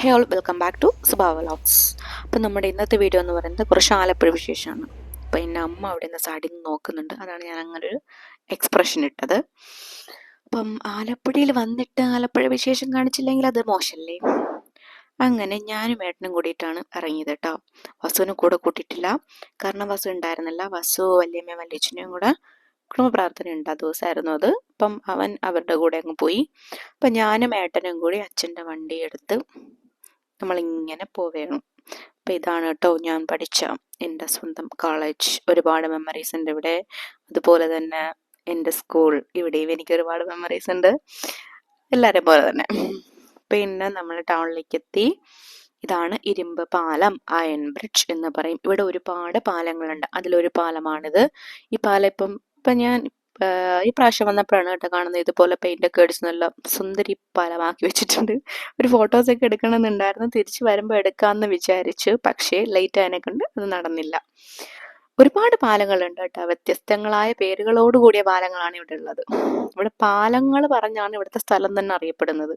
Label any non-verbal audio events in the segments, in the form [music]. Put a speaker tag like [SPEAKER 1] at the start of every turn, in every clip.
[SPEAKER 1] Hey all welcome back to Subhava vlogs അപ്പം നമ്മുടെ ഇന്നത്തെ വീഡിയോ എന്ന് പറയുന്നത് കുറച്ച് ആലപ്പുഴ വിശേഷമാണ്. അപ്പം എന്റെ അമ്മ അവിടെ നിന്ന് സൈഡിൽ നിന്ന് നോക്കുന്നുണ്ട്. അതാണ് ഞാൻ അങ്ങനെ ഒരു എക്സ്പ്രഷൻ ഇട്ടത്. അപ്പം ആലപ്പുഴയിൽ വന്നിട്ട് ആലപ്പുഴ വിശേഷം കാണിച്ചില്ലെങ്കിൽ അത് മോശമല്ലേ അങ്ങനെ ഞാനും ഏട്ടനും കൂടിയിട്ടാണ് ഇറങ്ങിയത് കേട്ടോ. വസുവിനെ കൂടെ കൂട്ടിയിട്ടില്ല. കാരണം വസു ഉണ്ടായിരുന്നില്ല. വസു വല്യമ്മയും വല്യച്ഛനെയും കൂടെ കുടുംബപ്രാർത്ഥന ഉണ്ട്. ആ ദിവസമായിരുന്നു അത്. അപ്പം അവൻ അവരുടെ കൂടെ അങ്ങ് പോയി. അപ്പം ഞാനും ഏട്ടനും കൂടി അച്ഛന്റെ വണ്ടി എടുത്ത് നമ്മളിങ്ങനെ പോവേണം. അപ്പം ഇതാണ് കേട്ടോ ഞാൻ പഠിച്ച എന്റെ സ്വന്തം കോളേജ് ഒരുപാട് മെമ്മറീസ് ഉണ്ട് ഇവിടെ. അതുപോലെ തന്നെ എന്റെ സ്കൂൾ ഇവിടെയും എനിക്ക് ഒരുപാട് മെമ്മറീസ് ഉണ്ട്. എല്ലാവരെയും പോലെ തന്നെ. പിന്നെ നമ്മൾ ടൗണിലേക്ക് എത്തി. ഇതാണ് ഇരുമ്പ് പാലം അയൺ ബ്രിഡ്ജ് എന്ന് പറയും. ഇവിടെ ഒരുപാട് പാലങ്ങളുണ്ട്. അതിലൊരു പാലമാണിത്. ഈ പാലം ഇപ്പം ഇപ്പം ഞാൻ ഈ പ്രാവശ്യം വന്നപ്പോഴാണ് കേട്ടോ കാണുന്നത് ഇതുപോലെ പെയിന്റ് ഒക്കെ അടിച്ച് നല്ല സുന്ദരി പാലമാക്കി വെച്ചിട്ടുണ്ട്. ഒരു ഫോട്ടോസ് ഒക്കെ എടുക്കണമെന്നുണ്ടായിരുന്നു. തിരിച്ചു വരുമ്പോൾ എടുക്കാമെന്ന് വിചാരിച്ചു. പക്ഷേ ലൈറ്റ് ആയതിനെ കൊണ്ട് അത് നടന്നില്ല. ഒരുപാട് പാലങ്ങളുണ്ട് കേട്ടോ. വ്യത്യസ്തങ്ങളായ പേരുകളോട് കൂടിയ പാലങ്ങളാണ് ഇവിടെ ഉള്ളത്. ഇവിടെ പാലങ്ങൾ പറഞ്ഞാണ് ഇവിടുത്തെ സ്ഥലം തന്നെ അറിയപ്പെടുന്നത്.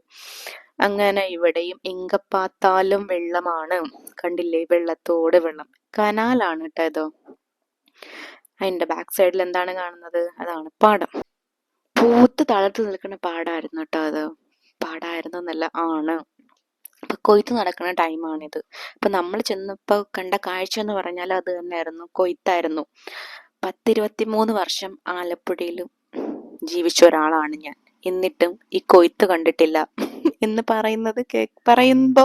[SPEAKER 1] അങ്ങനെ ഇവിടെയും ഇങ്കപ്പാത്താലും വെള്ളമാണ്. കണ്ടില്ലേ? വെള്ളത്തോട് വെള്ളം. കനാലാണ് കേട്ടോ ഇതോ. അതിന്റെ ബാക്ക് സൈഡിൽ എന്താണ് കാണുന്നത്? അതാണ് പാടം. പൂത്ത് തളർത്ത് നിൽക്കുന്ന പാടായിരുന്നു കേട്ടോ അത്. പാടായിരുന്നു എന്നല്ല ആണ്. അപ്പൊ കൊയ്ത്ത് നടക്കുന്ന ടൈമാണിത് അപ്പൊ നമ്മൾ ചെന്നപ്പോ കണ്ട കാഴ്ച എന്ന് പറഞ്ഞാൽ അത് തന്നെയായിരുന്നു. കൊയ്ത്തായിരുന്നു. പത്തിരുപത്തി മൂന്ന് വർഷം ആലപ്പുഴയിൽ ജീവിച്ച ഒരാളാണ് ഞാൻ. എന്നിട്ടും ഈ കൊയ്ത്ത് കണ്ടിട്ടില്ല. എന്ന് പറയുന്നത് കേ പറയുമ്പോ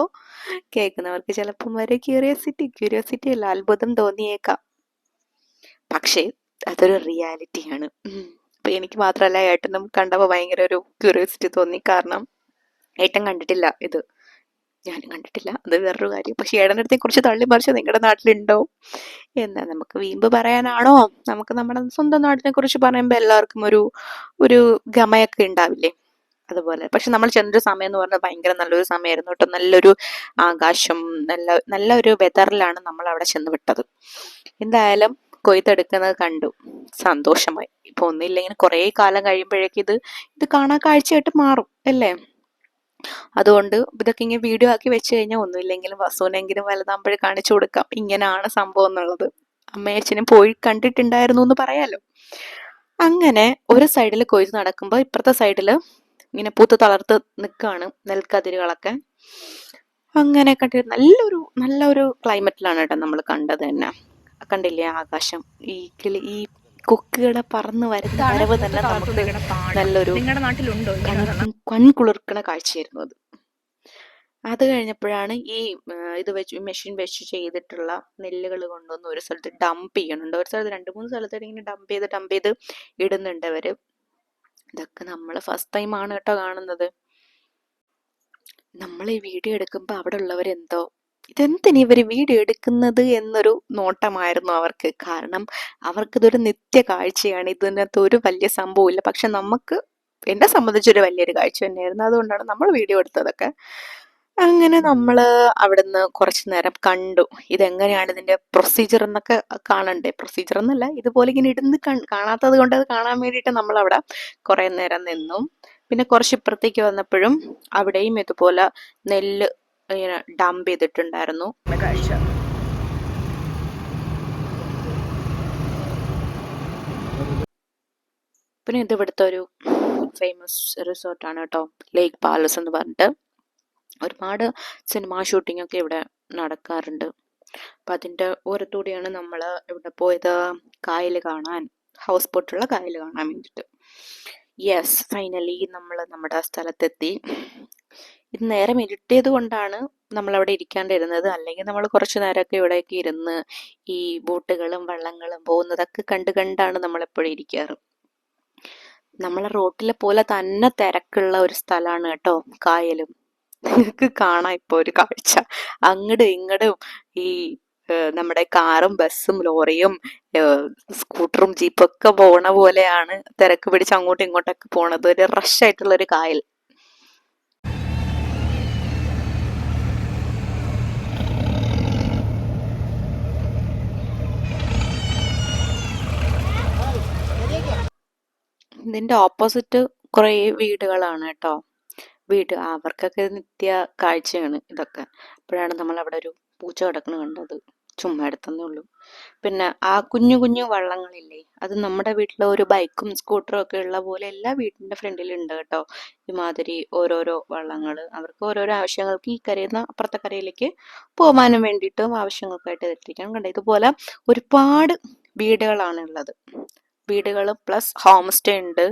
[SPEAKER 1] കേൾക്കുന്നവർക്ക് ചിലപ്പം വരെ ക്യൂരിയോസിറ്റി ക്യൂരിയോസിറ്റി അല്ല അത്ഭുതം തോന്നിയേക്കാം. പക്ഷേ അതൊരു റിയാലിറ്റിയാണ്. അപ്പൊ എനിക്ക് മാത്രമല്ല ഏട്ടനും കണ്ടപ്പോൾ ഭയങ്കര ഒരു ക്യൂരിയോസിറ്റി തോന്നി. കാരണം ഏട്ടൻ കണ്ടിട്ടില്ല ഇത്. ഞാനും കണ്ടിട്ടില്ല. അത് വേറൊരു കാര്യം. പക്ഷെ ഏടന്റെ അടുത്ത് കുറച്ച് തള്ളി മറിച്ച് നിങ്ങളുടെ നാട്ടിലുണ്ടോ? എന്താ നമുക്ക് വീമ്പ് പറയാനാണോ? നമുക്ക് നമ്മുടെ സ്വന്തം നാട്ടിനെ കുറിച്ച് പറയുമ്പോൾ എല്ലാവർക്കും ഒരു ഒരു ഗമയൊക്കെ ഉണ്ടാവില്ലേ? അതുപോലെ. പക്ഷെ നമ്മൾ ചെന്നൊരു സമയം എന്ന് പറഞ്ഞാൽ ഭയങ്കര നല്ലൊരു സമയമായിരുന്നു കേട്ടോ. നല്ലൊരു ആകാശം നല്ല നല്ല ഒരു വെതറിലാണ് നമ്മൾ അവിടെ ചെന്ന് വിട്ടത്. എന്തായാലും കൊയ്തെടുക്കുന്നത് കണ്ടു. സന്തോഷമായി. ഇപ്പൊ ഒന്നില്ലെങ്കിൽ കുറേ കാലം കഴിയുമ്പോഴേക്ക് ഇത് ഇത് കാണാൻ കാഴ്ചയായിട്ട് മാറും അല്ലേ? അതുകൊണ്ട് ഇതൊക്കെ ഇങ്ങനെ വീഡിയോ ആക്കി വെച്ച് കഴിഞ്ഞാൽ ഒന്നുമില്ലെങ്കിലും വസുവിനെങ്കിലും വലുതാകുമ്പോഴേ കാണിച്ചു കൊടുക്കാം. ഇങ്ങനെയാണ് സംഭവം എന്നുള്ളത്. അമ്മയച്ഛനും പോയി കണ്ടിട്ടുണ്ടായിരുന്നു എന്ന് പറയാലോ. അങ്ങനെ ഒരു സൈഡിൽ കൊയ്ത്ത് നടക്കുമ്പോൾ ഇപ്പുറത്തെ സൈഡിൽ ഇങ്ങനെ പൂത്ത് തളർത്ത് നിൽക്കുകയാണ് നെൽക്കതിരുകളൊക്കെ. അങ്ങനെ കണ്ടിട്ട് നല്ലൊരു നല്ലൊരു ക്ലൈമറ്റിലാണ് കേട്ടോ നമ്മൾ കണ്ടത് തന്നെ. കണ്ടില്ലേ ആകാശം? ഈ കിളി ഈ കൊക്കുകളെ പറന്ന് വരുന്ന വരവ് തന്നെ നമുക്ക് നല്ലൊരു കൺകുളിർക്കണ കാഴ്ചയായിരുന്നു അത്. അത് കഴിഞ്ഞപ്പോഴാണ് ഈ ഇത് വെച്ച് മെഷീൻ വെച്ച് ചെയ്തിട്ടുള്ള നെല്ലുകൾ കൊണ്ടുവന്ന് ഒരു സ്ഥലത്ത് ഡംപ് ചെയ്യണുണ്ട്. ഒരു സ്ഥലത്ത് രണ്ട് മൂന്ന് സ്ഥലത്ത് ഇങ്ങനെ ഡംപ് ചെയ്ത് ഡംപ് ചെയ്ത് ഇടുന്നുണ്ട് അവർ. ഇതൊക്കെ നമ്മൾ ഫസ്റ്റ് ടൈം ആണ് കേട്ടോ കാണുന്നത്. നമ്മൾ ഈ വീഡിയോ എടുക്കുമ്പോൾ അവിടെ ഉള്ളവർ എന്തോ ഇതെന്തിനു ഇവർ വീഡിയോ എടുക്കുന്നത് എന്നൊരു നോട്ടമായിരുന്നു അവർക്ക്. കാരണം അവർക്കിതൊരു നിത്യ കാഴ്ചയാണ്. ഇതിനകത്ത് ഒരു വലിയ സംഭവമില്ല പക്ഷെ നമുക്ക് എന്നെ സംബന്ധിച്ചൊരു വലിയൊരു കാഴ്ച തന്നെയായിരുന്നു. അതുകൊണ്ടാണ് നമ്മൾ വീഡിയോ എടുത്തതൊക്കെ. അങ്ങനെ നമ്മൾ അവിടുന്ന് കുറച്ച് നേരം കണ്ടു. ഇതെങ്ങനെയാണ് ഇതിന്റെ പ്രൊസീജിയർ എന്നൊക്കെ കാണണ്ടേ? പ്രൊസീജിയർ എന്നല്ല ഇതുപോലെ ഇങ്ങനെ ഇടുന്ന് കാണാത്തത് കൊണ്ട് അത് കാണാൻ വേണ്ടിയിട്ട് നമ്മൾ അവിടെ കുറേ നേരം നിന്നു. പിന്നെ കുറച്ച് ഇപ്പുറത്തേക്ക് വന്നപ്പോഴും അവിടെയും ഇതുപോലെ നെല്ല് ഇങ്ങനെ ഡംപ് ചെയ്തിട്ടുണ്ടായിരുന്നു.
[SPEAKER 2] കാഴ്ച
[SPEAKER 1] പിന്നെ ഇത് ഇവിടുത്തെ ഒരു ഫേമസ് റിസോർട്ടാണ് കേട്ടോ. ലേക്ക് പാലസ് എന്ന് പറഞ്ഞിട്ട്. ഒരുപാട് സിനിമാ ഷൂട്ടിംഗ് ഒക്കെ ഇവിടെ നടക്കാറുണ്ട്. അപ്പം അതിന്റെ ഓരത്തൂടെയാണ് നമ്മൾ ഇവിടെ പോയത് കായൽ കാണാൻ ഹൗസ് ബോട്ടുള്ള കായൽ കാണാൻ വേണ്ടിയിട്ട് യെസ് ഫൈനലി നമ്മൾ നമ്മുടെ സ്ഥലത്തെത്തി. ഇത് നേരം ഇരുട്ടിയത് കൊണ്ടാണ് നമ്മൾ അവിടെ ഇരിക്കാണ്ടിരുന്നത് അല്ലെങ്കിൽ നമ്മൾ കുറച്ച് നേരമൊക്കെ ഇവിടെയൊക്കെ ഇരുന്ന് ഈ ബോട്ടുകളും വള്ളങ്ങളും പോകുന്നതൊക്കെ കണ്ട് കണ്ടാണ് നമ്മൾ എപ്പോഴും ഇരിക്കാറ്. നമ്മളെ റോട്ടിലെ പോലെ തന്നെ തിരക്കുള്ള ഒരു സ്ഥലമാണ് കേട്ടോ കായലും. നിങ്ങൾക്ക് കാണാം ഇപ്പൊ ഒരു കാഴ്ച. അങ്ങടും ഇങ്ങടും ഈ നമ്മുടെ കാറും ബസ്സും ലോറിയും സ്കൂട്ടറും ജീപ്പൊക്കെ പോണ പോലെയാണ് തിരക്ക് പിടിച്ച് അങ്ങോട്ടും ഇങ്ങോട്ടൊക്കെ പോണത്. ഒരു റഷ് ആയിട്ടുള്ള ഒരു കായൽ. ഇതിന്റെ ഓപ്പോസിറ്റ് കുറേ വീടുകളാണ് കേട്ടോ. വീട് അവർക്കൊക്കെ നിത്യ കാഴ്ചയാണ് ഇതൊക്കെ. അപ്പോഴാണ് നമ്മൾ അവിടെ ഒരു പൂച്ച കിടക്കണ കണ്ടത്. ചുമ്മാ എടുത്തന്നേ ഉള്ളൂ. പിന്നെ ആ കുഞ്ഞു കുഞ്ഞു വള്ളങ്ങളില്ലേ അത് നമ്മുടെ വീട്ടിലെ ഒരു ബൈക്കും സ്കൂട്ടറും ഒക്കെ ഉള്ള പോലെ എല്ലാ വീടിന്റെ ഫ്രണ്ടിൽ ഉണ്ട് കേട്ടോ. ഇമാതിരി ഓരോരോ വള്ളങ്ങൾ. അവർക്ക് ഓരോരോ ആവശ്യങ്ങൾക്ക് ഈ കരയിൽ നിന്ന് അപ്പുറത്തെ കരയിലേക്ക് പോകാനും വേണ്ടിയിട്ടും ആവശ്യങ്ങൾക്കായിട്ട് എത്തിക്കാൻ കണ്ടത് ഇതുപോലെ ഒരുപാട് വീടുകളാണ് ഉള്ളത്. വീടുകൾ പ്ലസ് ഹോം സ്റ്റേ ഉണ്ട്.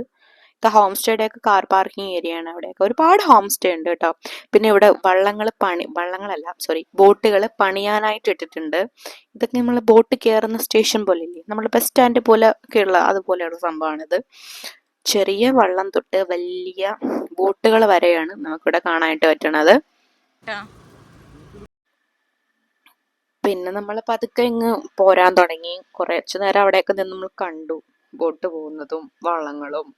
[SPEAKER 1] ഹോം സ്റ്റേയുടെ ഒക്കെ കാർ പാർക്കിംഗ് ഏരിയ ആണ് അവിടെയൊക്കെ. ഒരുപാട് ഹോം സ്റ്റേ ഉണ്ട് കേട്ടോ. പിന്നെ ഇവിടെ വള്ളങ്ങൾ പണി വള്ളങ്ങളല്ല സോറി ബോട്ടുകൾ പണിയാനായിട്ട് ഇട്ടിട്ടുണ്ട്. ഇതൊക്കെ നമ്മൾ ബോട്ട് കയറുന്ന സ്റ്റേഷൻ പോലെ ഇല്ലേ നമ്മൾ ബസ് സ്റ്റാൻഡ് പോലെ ഒക്കെ ഉള്ള അതുപോലെയുള്ള സംഭവമാണിത്. ചെറിയ വള്ളം തൊട്ട് വലിയ ബോട്ടുകൾ വരെയാണ് നമുക്കിവിടെ കാണാനായിട്ട് പറ്റണത്. പിന്നെ നമ്മൾ പതുക്കെ ഇങ്ങ് പോരാൻ തുടങ്ങി. കുറച്ചു നേരം അവിടെയൊക്കെ നിന്ന് നമ്മൾ കണ്ടു. ബോട്ട് പോകുന്നതും വള്ളങ്ങളും.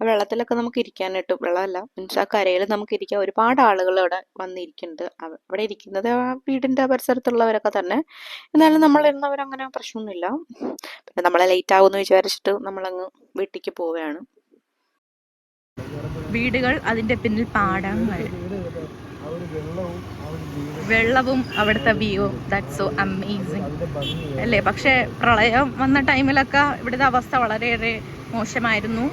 [SPEAKER 1] ആ വെള്ളത്തിലൊക്കെ നമുക്ക് ഇരിക്കാനായിട്ട് വെള്ളമല്ല മീൻസ് ആ കരയിൽ നമുക്ക് ഇരിക്കാൻ ഒരുപാട് ആളുകൾ അവിടെ വന്നിരിക്കുന്നുണ്ട്. അവിടെ ഇരിക്കുന്നത് ആ വീടിന്റെ പരിസരത്തുള്ളവരൊക്കെ തന്നെ. എന്നാലും നമ്മൾ ഇരുന്നവരങ്ങനെ പ്രശ്നമൊന്നുമില്ല. പിന്നെ നമ്മളെ ലേറ്റ് ആകുമെന്ന് വിചാരിച്ചിട്ട് നമ്മളങ്ങ് വീട്ടിലേക്ക് പോവുകയാണ്.
[SPEAKER 2] വീടുകൾ അതിന്റെ പിന്നിൽ പാടങ്ങൾ. വെള്ളവും അവിടുത്തെ വ്യൂ ദാറ്റ് സോ അമേസിങ് അല്ലേ? പക്ഷേ പ്രളയം വന്ന ടൈമിലൊക്കെ ഇവിടുത്തെ അവസ്ഥ വളരെയേറെ മോശമായിരുന്നു.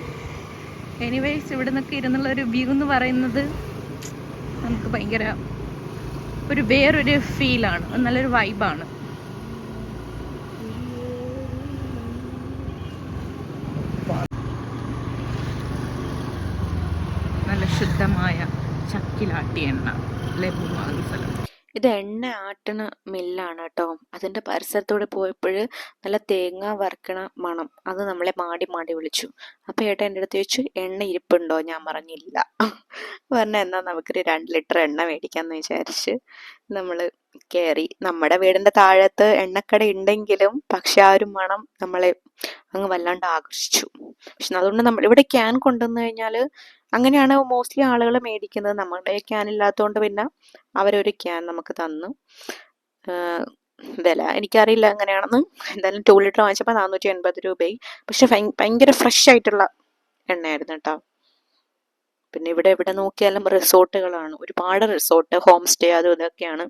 [SPEAKER 2] എനിവേസ് ഇവിടെ നിന്നൊക്കെ ഇരുന്നുള്ള ഒരു വ്യൂ എന്ന് പറയുന്നത് നമുക്ക് ഭയങ്കര ഒരു വേറൊരു ഫീലാണ് നല്ലൊരു വൈബാണ് നല്ല ശുദ്ധമായ ചക്കിലാട്ടിയ എണ്ണ ലഭ്യമാകുന്ന സ്ഥലം?
[SPEAKER 1] ഇത് എണ്ണ ആട്ടണ മില്ലാണ് കേട്ടോ അതിന്റെ പരിസരത്തൂടെ പോയപ്പോൾ നല്ല തേങ്ങ വറുക്കണ മണം. അത് നമ്മളെ മാടി മാടി വിളിച്ചു. അപ്പോൾ ഏട്ടൻ എന്റെ അടുത്ത് ചോദിച്ചു എണ്ണ ഇരിപ്പുണ്ടോ? ഞാൻ പറഞ്ഞില്ല. പറഞ്ഞ എന്നാൽ നമുക്കൊരു രണ്ട് ലിറ്റർ എണ്ണ മേടിക്കാമെന്ന് വിചാരിച്ച്. നമ്മൾ കയറി നമ്മുടെ വീടിന്റെ താഴത്ത് എണ്ണക്കട ഉണ്ടെങ്കിലും പക്ഷെ ആ ഒരു മണം നമ്മളെ അങ്ങ് വല്ലാണ്ട് ആകർഷിച്ചു. പക്ഷെ അതുകൊണ്ട് നമ്മൾ ഇവിടെ ക്യാൻ കൊണ്ടുവന്നു കഴിഞ്ഞാൽ അങ്ങനെയാണ് മോസ്റ്റ്ലി ആളുകൾ മേടിക്കുന്നത്. നമ്മുടെ ക്യാൻ ഇല്ലാത്തതുകൊണ്ട് പിന്നെ അവരൊരു ക്യാൻ നമുക്ക് തന്നു. വില എനിക്കറിയില്ല എങ്ങനെയാണെന്ന്. എന്തായാലും ടു ലിറ്റർ വാങ്ങിച്ചപ്പോൾ നാനൂറ്റി എൺപത് രൂപയായി. പക്ഷെ ഭയ- ഭയങ്കര ഫ്രഷ് ആയിട്ടുള്ള എണ്ണയായിരുന്നു കേട്ടോ. പിന്നെ ഇവിടെ ഇവിടെ നോക്കിയാലും റിസോർട്ടുകളാണ്. ഒരുപാട് റിസോർട്ട് ഹോം സ്റ്റേ അതും ഇതൊക്കെയാണ്.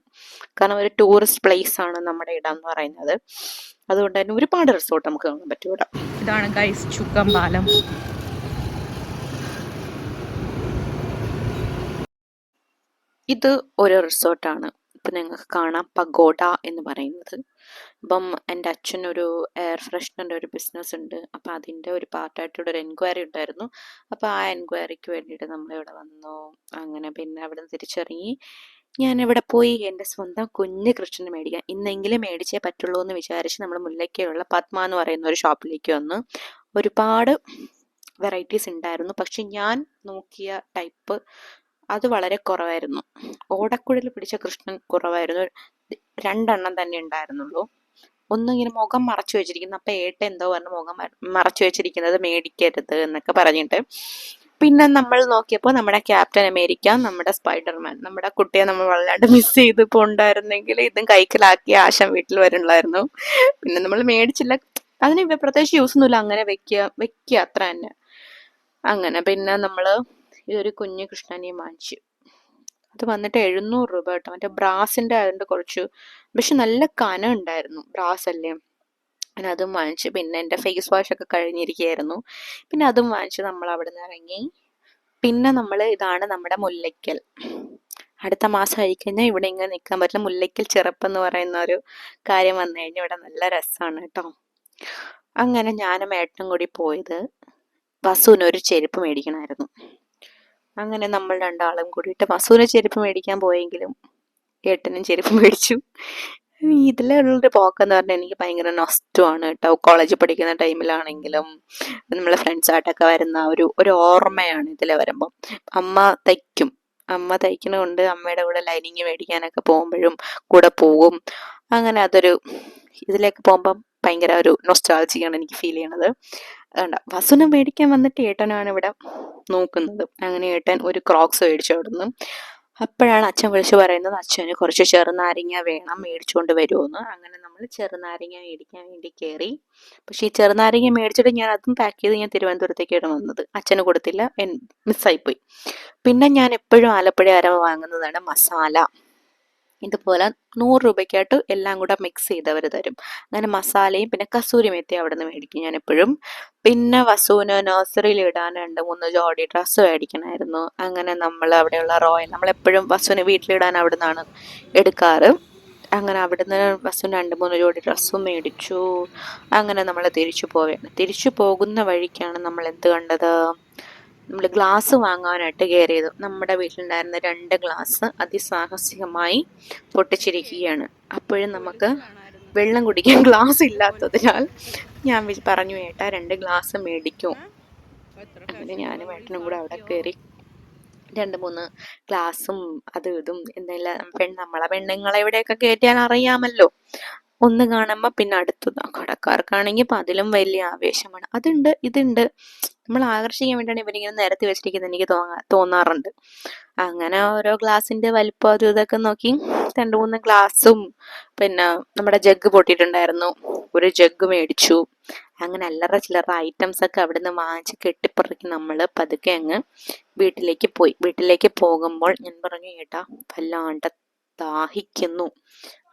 [SPEAKER 1] കാരണം ഒരു ടൂറിസ്റ്റ് പ്ലേസ് ആണ് നമ്മുടെ ഇടം എന്ന് പറയുന്നത്. അതുകൊണ്ട് തന്നെ ഒരുപാട് റിസോർട്ട് നമുക്ക് കാണാൻ പറ്റും ഇവിടെ.
[SPEAKER 2] ഇതാണ് ഗൈസ് ചുക്കം പാലം.
[SPEAKER 1] ഇത് ഒരു റിസോർട്ടാണ്. ഇപ്പം നിങ്ങൾക്ക് കാണാം പഗോഡ എന്ന് പറയുന്നത്. അപ്പം എന്റെ അച്ഛനൊരു എയർ ഫ്രഷ്നറിന്റെ ഒരു ബിസിനസ് ഉണ്ട്. അപ്പം അതിന്റെ ഒരു പാർട്ടായിട്ട് ഇവിടെ ഒരു എൻക്വയറി ഉണ്ടായിരുന്നു. അപ്പോൾ ആ എൻക്വയറിക്ക് വേണ്ടിയിട്ട് നമ്മളിവിടെ വന്നു. അങ്ങനെ പിന്നെ അവിടെ നിന്ന് തിരിച്ചിറങ്ങി. ഇവിടെ പോയി എന്റെ സ്വന്തം കുഞ്ഞ് കൃഷ്ണന് മേടിക്കാം. ഇന്നെങ്കിലും മേടിച്ചേ പറ്റുള്ളൂ എന്ന് വിചാരിച്ച് നമ്മൾ മുല്ലയ്ക്കുള്ള പത്മ എന്ന് പറയുന്ന ഒരു ഷോപ്പിലേക്ക് വന്നു. ഒരുപാട് വെറൈറ്റീസ് ഉണ്ടായിരുന്നു. പക്ഷെ ഞാൻ നോക്കിയ ടൈപ്പ് അത് വളരെ കുറവായിരുന്നു. ഓടക്കുഴൽ പിടിച്ച കൃഷ്ണൻ കുറവായിരുന്നു. രണ്ടെണ്ണം തന്നെ ഉണ്ടായിരുന്നുള്ളൂ. ഒന്നിങ്ങനെ മുഖം മറച്ചു വെച്ചിരിക്കുന്നു. അപ്പൊ ഏട്ട എന്തോ പറഞ്ഞു മുഖം മറ- മറച്ചു വെച്ചിരിക്കുന്നത് മേടിക്കരുത് എന്നൊക്കെ പറഞ്ഞിട്ട്. പിന്നെ നമ്മൾ നോക്കിയപ്പോൾ നമ്മുടെ ക്യാപ്റ്റൻ അമേരിക്ക നമ്മുടെ സ്പൈഡർമാൻ നമ്മുടെ കുട്ടിയെ നമ്മൾ വല്ലാണ്ട് മിസ് ചെയ്ത് പോണ്ടായിരുന്നെങ്കിൽ ഇതും കൈക്കലാക്കി ആശം വീട്ടിൽ വരുന്നുള്ളായിരുന്നു പിന്നെ നമ്മൾ മേടിച്ചില്ല. അതിന് പ്രത്യേകിച്ച് യൂസ് ഒന്നുമില്ല. അങ്ങനെ വെക്കുക വെക്കുക അത്ര തന്നെ. അങ്ങനെ പിന്നെ നമ്മൾ ഒരു കുഞ്ഞു കൃഷ്ണനെയും വാങ്ങിച്ചു. അത് വന്നിട്ട് എഴുന്നൂറ് രൂപ കേട്ടോ. മറ്റേ ബ്രാസിന്റെ ആയതുകൊണ്ട് കുറച്ച്. പക്ഷെ നല്ല കനം ഉണ്ടായിരുന്നു ബ്രാസ് അല്ലേ? പിന്നെ അതും വാങ്ങിച്ചു. പിന്നെ എന്റെ ഫേസ് വാഷ് ഒക്കെ കഴിഞ്ഞിരിക്കുകയായിരുന്നു. പിന്നെ അതും വാങ്ങിച്ച്. നമ്മൾ അവിടെ നിന്ന് ഇറങ്ങി. പിന്നെ നമ്മൾ ഇതാണ് നമ്മുടെ മുല്ലയ്ക്കൽ. അടുത്ത മാസം ആയിക്കഴിഞ്ഞാൽ ഇവിടെ ഇങ്ങനെ നിൽക്കാൻ പറ്റില്ല. മുല്ലയ്ക്കൽ ചെറുപ്പം എന്ന് പറയുന്ന ഒരു കാര്യം വന്നു കഴിഞ്ഞാൽ ഇവിടെ നല്ല രസമാണ് കേട്ടോ. അങ്ങനെ ഞാനും ഏട്ടനും കൂടി പോയത് വസുവിന് ഒരു ചെരുപ്പ് മേടിക്കണമായിരുന്നു. അങ്ങനെ നമ്മൾ രണ്ടാളും കൂടിയിട്ട് വസുവിന് ചെരുപ്പ് മേടിക്കാൻ പോയെങ്കിലും ഏട്ടനും ചെരുപ്പ് മേടിച്ചു. ഇതിലുള്ളൊരു പോക്കെന്ന് പറഞ്ഞാൽ എനിക്ക് ഭയങ്കര നഷ്ടമാണ് കേട്ടോ. കോളേജിൽ പഠിക്കുന്ന ടൈമിലാണെങ്കിലും നമ്മളെ ഫ്രണ്ട്സായിട്ടൊക്കെ വരുന്ന ഒരു ഒരു ഓർമ്മയാണ് ഇതിൽ വരുമ്പം. അമ്മ തയ്ക്കും. അമ്മ തയ്ക്കണതുകൊണ്ട് അമ്മയുടെ കൂടെ ലൈനിങ് മേടിക്കാനൊക്കെ പോകുമ്പോഴും കൂടെ പോകും. അങ്ങനെ അതൊരു ഇതിലേക്ക് പോകുമ്പം ഭയങ്കര ഒരു നൊസ്റ്റാൾജിയാണ് എനിക്ക് ഫീൽ ചെയ്യണത്. അതുകൊണ്ട് വസുനെ മേടിക്കാൻ വന്നിട്ട് ഏട്ടനാണ് ഇവിടെ നോക്കുന്നത്. അങ്ങനെ ഏട്ടൻ ഒരു ക്രോക്സ് മേടിച്ചു അവിടുന്ന്. അപ്പോഴാണ് അച്ഛൻ വിളിച്ചു പറയുന്നത് അച്ഛന് കുറച്ച് ചെറുനാരങ്ങ വേണം മേടിച്ചുകൊണ്ട് വരുമെന്ന് അങ്ങനെ നമ്മൾ ചെറുനാരങ്ങ മേടിക്കാൻ വേണ്ടി കയറി പക്ഷേ ഈ ചെറുനാരങ്ങ മേടിച്ചിട്ട് ഞാൻ അതും പാക്ക് ചെയ്ത് ഞാൻ തിരുവനന്തപുരത്തേക്കാണ് വന്നത്. അച്ഛന് കൊടുത്തില്ല മിസ്സായിപ്പോയി പിന്നെ ഞാൻ എപ്പോഴും ആലപ്പുഴ അരവ് വാങ്ങുന്നതാണ് മസാല. ഇതുപോലെ നൂറ് രൂപയ്ക്കായിട്ട് എല്ലാം കൂടെ മിക്സ് ചെയ്തവർ തരും. അങ്ങനെ മസാലയും പിന്നെ കസൂരി മെത്തി അവിടെ നിന്ന് മേടിക്കും ഞാൻ എപ്പോഴും പിന്നെ വസുവിന് നഴ്സറിയിൽ ഇടാൻ രണ്ട് മൂന്ന് ജോഡി ഡ്രസ്സ് മേടിക്കണമായിരുന്നു അങ്ങനെ നമ്മൾ അവിടെയുള്ള റോയൽ നമ്മളെപ്പോഴും വസുവിന് വീട്ടിലിടാൻ അവിടെ നിന്നാണ് എടുക്കാറ്. അങ്ങനെ അവിടുന്ന് വസുവിന് രണ്ട് മൂന്ന് ജോഡി ഡ്രസ്സും മേടിച്ചു. അങ്ങനെ നമ്മൾ തിരിച്ചു പോവുകയാണ് തിരിച്ചു പോകുന്ന വഴിക്കാണ് നമ്മൾ എന്ത് കണ്ടത്? നമ്മൾ ഗ്ലാസ് വാങ്ങാനായിട്ട് കയറിയത് നമ്മുടെ വീട്ടിലുണ്ടായിരുന്ന രണ്ട് ഗ്ലാസ് അതിസാഹസികമായി പൊട്ടിച്ചിരിക്കുകയാണ്. അപ്പോഴും നമുക്ക് വെള്ളം കുടിക്കാൻ ഗ്ലാസ് ഇല്ലാത്തതിനാൽ ഞാൻ പറഞ്ഞു ഏട്ടാ രണ്ട് ഗ്ലാസ് മേടിക്കും. അങ്ങനെ ഞാനും ഏട്ടനും കൂടെ അവിടെ കയറി രണ്ട് മൂന്ന് ഗ്ലാസും അതും ഇതും എന്തെല്ലാം പെൺ നമ്മളെ പെണ്ണുങ്ങളെ എവിടെയൊക്കെ കയറ്റാൻ അറിയാമല്ലോ. ഒന്ന് കാണുമ്പോൾ പിന്നെ അടുത്തത്. കടക്കാർക്കാണെങ്കിൽ ഇപ്പം അതിലും വലിയ ആവേശമാണ്. അതുണ്ട് ഇതുണ്ട്. നമ്മൾ ആകർഷിക്കാൻ വേണ്ടിയാണ് ഇവരിങ്ങനെ നിരത്തി വെച്ചിരിക്കുന്നത്. എനിക്ക് തോന്നാ തോന്നാറുണ്ട്. അങ്ങനെ ഓരോ ഗ്ലാസിന്റെ വലിപ്പം ഇതൊക്കെ നോക്കി രണ്ട് മൂന്ന് ഗ്ലാസും പിന്നെ നമ്മുടെ ജഗ് പൊട്ടിയിട്ടുണ്ടായിരുന്നു. ഒരു ജഗ് മേടിച്ചു. അങ്ങനെ അല്ലറ ചില്ലറ ഐറ്റംസ് ഒക്കെ അവിടുന്ന് വാങ്ങിച്ച് കെട്ടിപ്പറക്കി നമ്മൾ പതുക്കെ അങ്ങ് വീട്ടിലേക്ക് പോയി. വീട്ടിലേക്ക് പോകുമ്പോൾ ഞാൻ പറഞ്ഞു കേട്ടാ വല്ലാണ്ട് ദാഹിക്കുന്നു.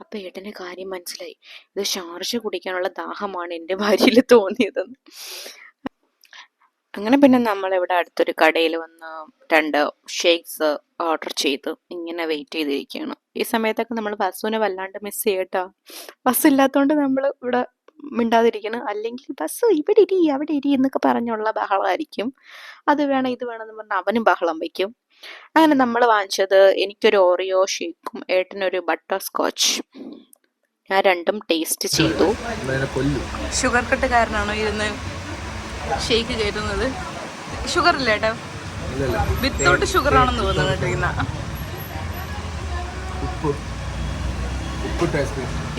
[SPEAKER 1] അപ്പൊ ഏട്ടന്റെ കാര്യം മനസ്സിലായി. ഇത് ഷാർജ കുടിക്കാനുള്ള ദാഹമാണ് എന്റെ ഭാര്യയിൽ തോന്നിയതെന്ന് അങ്ങനെ പിന്നെ നമ്മൾ ഇവിടെ അടുത്തൊരു കടയിൽ വന്ന് രണ്ട് ഷേക്സ് ഓർഡർ ചെയ്ത് ഇങ്ങനെ വെയിറ്റ് ചെയ്തിരിക്കുകയാണ്. ഈ സമയത്തൊക്കെ നമ്മൾ ബസ്സുവിനെ വല്ലാണ്ട് മിസ് ചെയ്യട്ടോ ബസ് ഇല്ലാത്തതുകൊണ്ട് നമ്മൾ ഇവിടെ മിണ്ടാതിരിക്കണം അല്ലെങ്കിൽ ബസ് ഇവിടെ ഇരി അവിടെ ഇരി എന്നൊക്കെ പറഞ്ഞുള്ള ബഹളമായിരിക്കും. അത് വേണം ഇത് വേണം എന്ന് പറഞ്ഞ് അവനും ബഹളം വയ്ക്കും. അങ്ങനെ നമ്മൾ വാങ്ങിച്ചത് എനിക്കൊരു ഓറിയോ ഷേക്കും ഏട്ടനൊരു ബട്ടർ സ്കോച്ച്. ഞാൻ രണ്ടും ടേസ്റ്റ് ചെയ്തു.
[SPEAKER 2] ഷുഗർ കട്ട് കാരണമാണോ ഇരുന്ന് ഷേക്ക് കയറ്റുന്നത്? ഷുഗർ ഇല്ല ഏട്ടാ? വിത്തൗട്ട് ഷുഗർ ആണെന്ന് തോന്നുന്നു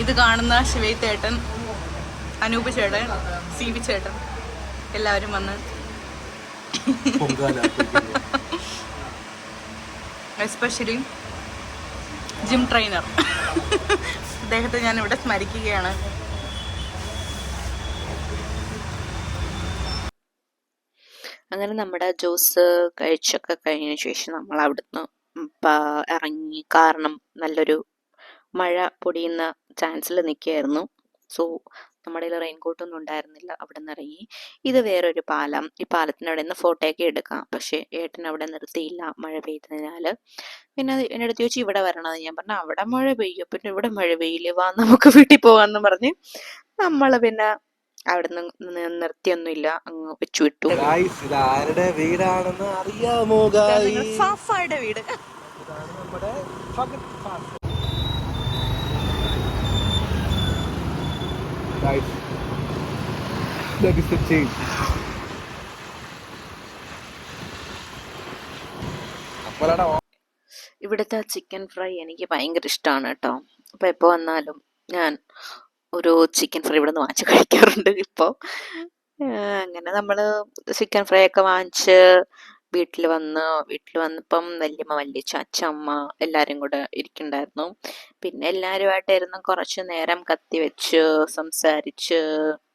[SPEAKER 2] ഇത് കാണുന്ന ശിവൈത്തേട്ടൻ അനൂപ് ചേട്ടൻ സി വി ചേട്ടൻ എല്ലാവരും വന്ന് എസ്പെഷ്യലി ജിം ട്രെയിനർ അദ്ദേഹത്തെ ഇവിടെ സ്മരിക്കുകയാണ്.
[SPEAKER 1] അങ്ങനെ നമ്മുടെ ജ്യൂസ് കഴിച്ചൊക്കെ കഴിഞ്ഞതിന് ശേഷം നമ്മൾ അവിടുന്ന് ഇറങ്ങി. കാരണം നല്ലൊരു മഴ പൊടിയുന്ന ചാൻസിൽ നിൽക്കുകയായിരുന്നു. സോ നമ്മുടെ കയ്യിൽ റെയിൻകോട്ട് ഒന്നും ഉണ്ടായിരുന്നില്ല. അവിടെ നിന്ന് ഇറങ്ങി. ഇത് വേറൊരു പാലം. ഈ പാലത്തിന് അവിടെ നിന്ന് ഫോട്ടോയൊക്കെ എടുക്കാം. പക്ഷേ ഏട്ടൻ അവിടെ നിർത്തിയില്ല മഴ പെയ്തതിനാൽ. പിന്നെ അത് എന്റെ അടുത്ത് ചോദിച്ചു ഇവിടെ വരണമെന്ന് ഞാൻ പറഞ്ഞു. അവിടെ മഴ പെയ്യും. പിന്നെ ഇവിടെ മഴ പെയ്യില്ലേ? വാ നമുക്ക് [laughs] വീട്ടിൽ പോകാമെന്ന് പറഞ്ഞ് നമ്മൾ പിന്നെ അവിടെ നിന്ന് നിർത്തിയൊന്നുമില്ല. അങ്ങ് വെച്ചു വിട്ടു.
[SPEAKER 3] ഗായ്സ് ഇത് ആരുടെ വീടാണെന്ന് അറിയാമോ
[SPEAKER 2] വീട്.
[SPEAKER 3] നമ്മുടെ guys that is the change
[SPEAKER 1] ഇവിടുത്തെ ചിക്കൻ ഫ്രൈ എനിക്ക് ഭയങ്കര ഇഷ്ടമാണ് കേട്ടോ. അപ്പോൾ എപ്പോൾ വന്നാലും ഞാൻ ഒരു ചിക്കൻ ഫ്രൈ ഇവിടെ നിന്ന് വാങ്ങിച്ച് കഴിക്കാറുണ്ട് ഇപ്പോൾ അങ്ങനെ നമ്മൾ ചിക്കൻ ഫ്രൈ ഒക്കെ വാങ്ങിച്ച് വീട്ടിൽ വന്ന് വീട്ടിൽ വന്നപ്പം വല്യമ്മ വല്യച്ഛ അച്ഛമ്മ എല്ലാവരും കൂടെ ഇരിക്കണ്ടായിരുന്നു പിന്നെ എല്ലാവരുമായിട്ടായിരുന്നു കുറച്ച് നേരം കത്തി വെച്ച് സംസാരിച്ച്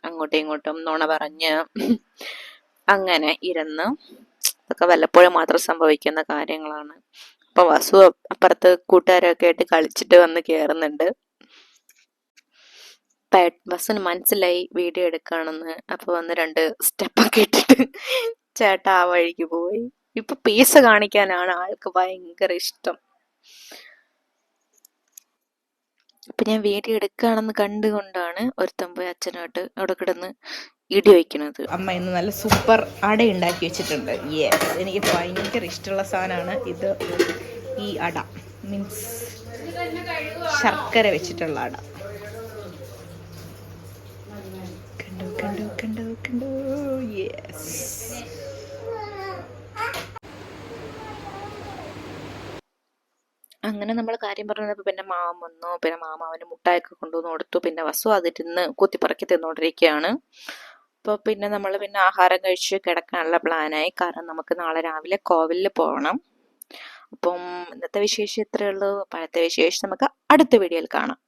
[SPEAKER 1] അങ്ങോട്ടും ഇങ്ങോട്ടും നുണ പറഞ്ഞ് അങ്ങനെ ഇരുന്ന്. അതൊക്കെ വല്ലപ്പോഴും മാത്രം സംഭവിക്കുന്ന കാര്യങ്ങളാണ്. അപ്പൊ വസു അപ്പുറത്ത് കൂട്ടുകാരൊക്കെ ആയിട്ട് കളിച്ചിട്ട് വന്ന് കേറുന്നുണ്ട്. ബസ്സിന് മനസ്സിലായി വീഡിയോ എടുക്കുകയാണെന്ന്. അപ്പൊ വന്ന് രണ്ട് സ്റ്റെപ്പൊക്കെ ഇട്ടിട്ട് ചേട്ടാ ആ വഴിക്ക് പോയി. ഇപ്പൊ പീസ് കാണിക്കാനാണ് ആൾക്ക് ഭയങ്കര ഇഷ്ടം. അപ്പൊ ഞാൻ വീട്ടിൽ എടുക്കുകയാണെന്ന് കണ്ടുകൊണ്ടാണ് ഒരുത്തൻ പോയി അച്ഛനോട്ട് അവിടെ കിടന്ന് ഇടി വയ്ക്കുന്നത്.
[SPEAKER 2] അമ്മ ഇന്ന് നല്ല സൂപ്പർ അട ഉണ്ടാക്കി വെച്ചിട്ടുണ്ട്. എനിക്ക് ഭയങ്കര ഇഷ്ടമുള്ള സാധനമാണ് ഇത്. ഈ അട മീൻസ് ശർക്കര വെച്ചിട്ടുള്ള അട കണ്ടു കണ്ടു കണ്ടു കണ്ടു യെസ്
[SPEAKER 1] അങ്ങനെ നമ്മൾ കാര്യം പറഞ്ഞപ്പോൾ പിന്നെ മാമ വന്നു പിന്നെ മാമ അവന് മുട്ടായൊക്കെ കൊണ്ടുവന്ന് കൊടുത്തു പിന്നെ വസു അതിരുന്ന് കുത്തിപ്പറക്കി തിന്നുകൊണ്ടിരിക്കുകയാണ് അപ്പോൾ പിന്നെ നമ്മൾ പിന്നെ ആഹാരം കഴിച്ച് കിടക്കാനുള്ള പ്ലാനായി. കാരണം നമുക്ക് നാളെ രാവിലെ കോവിലിൽ പോകണം. അപ്പം ഇന്നത്തെ വിശേഷം ഇത്രയേ ഉള്ളൂ. വിശേഷം നമുക്ക് അടുത്ത വീഡിയോയിൽ കാണാം.